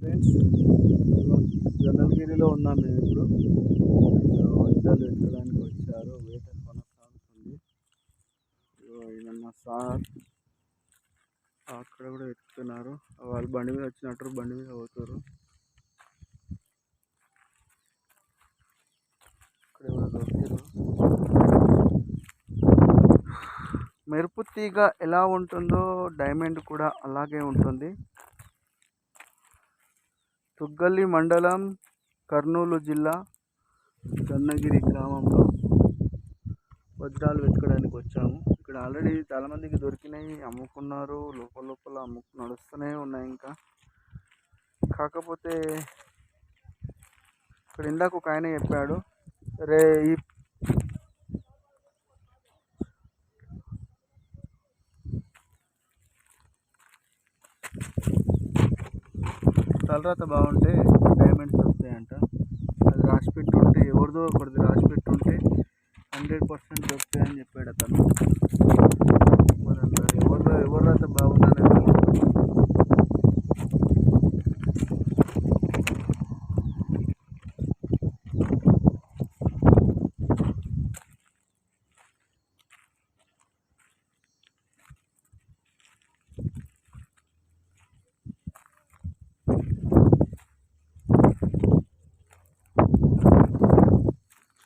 Friends జనగిరిలో ఉన్నాం మేము ఇప్పుడు వజ్రాలు ఎత్తడానికి వచ్చారు వేట కొనసాగుతుంది ఈయన సార్ అక్కడ కూడా ఎక్కుతున్నారు వాళ్ళు బండి మీద వచ్చినట్టు బండి మీద పోతారు ఇక్కడ మెరుపు తీగ ఎలా ఉంటుందో డైమండ్ కూడా అలాగే ఉంటుంది తుగ్గల్లి మండలం కర్నూలు జిల్లా చన్నగిరి గ్రామంలో వజ్రాలు వెతకడానికి వచ్చాము ఇక్కడ ఆల్రెడీ చాలామందికి దొరికినాయి అమ్ముకున్నారు లోపల లోపల అమ్ముకు నడుస్తూనే ఉన్నాయి ఇంకా కాకపోతే ఇక్కడ ఇందాక ఒక ఆయన చెప్పాడు రే ఈ తలరాత బాగుంటే డైమండ్స్ దొరుకుతాయంట అది రాసి పెట్టుంటే ఎవరిదో ఒకరిది రాసి పెట్టుంటే హండ్రెడ్ పర్సెంట్ దొరుకుతాయని చెప్పాడు అతను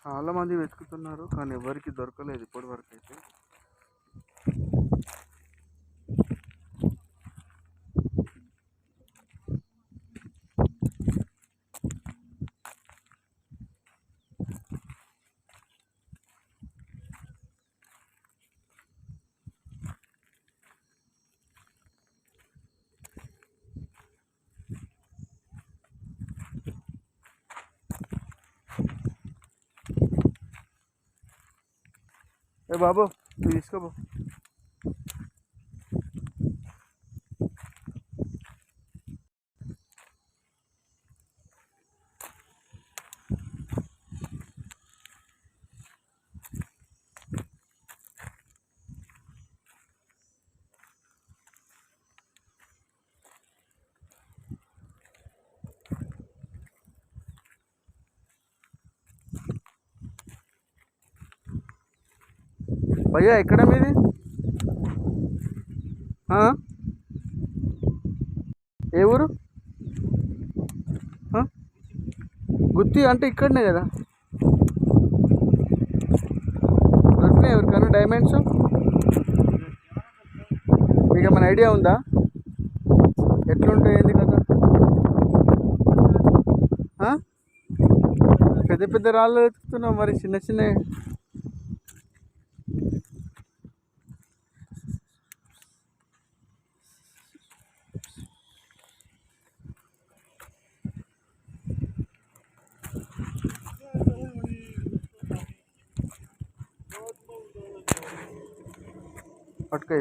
చాలామంది వెతుకుతున్నారు కానీ ఎవరికి దొరకలేదు ఇప్పటివరకు అయితే ఏ బాబు తీసుకోబో భయ్యా ఎక్కడ మీది ఏ ఊరు గుత్తి అంటే ఇక్కడనే కదా దొరికినాయి ఎవరికైనా డైమండ్స్ మీకు ఏమైనా ఐడియా ఉందా ఎట్లుంటాయి ఏంది కదా పెద్ద పెద్ద రాళ్ళు ఎత్తుతున్నావు మరి చిన్న చిన్న फट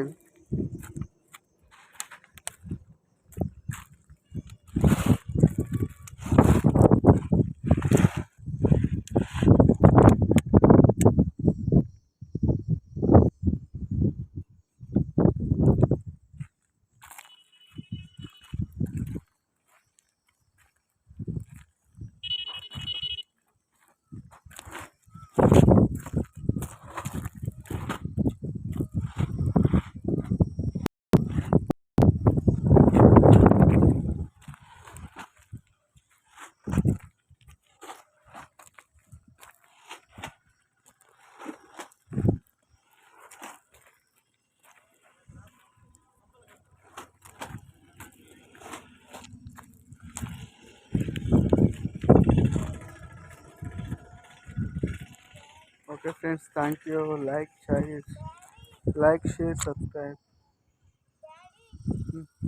Okay friends, thank you. Like, share, subscribe. Hmm.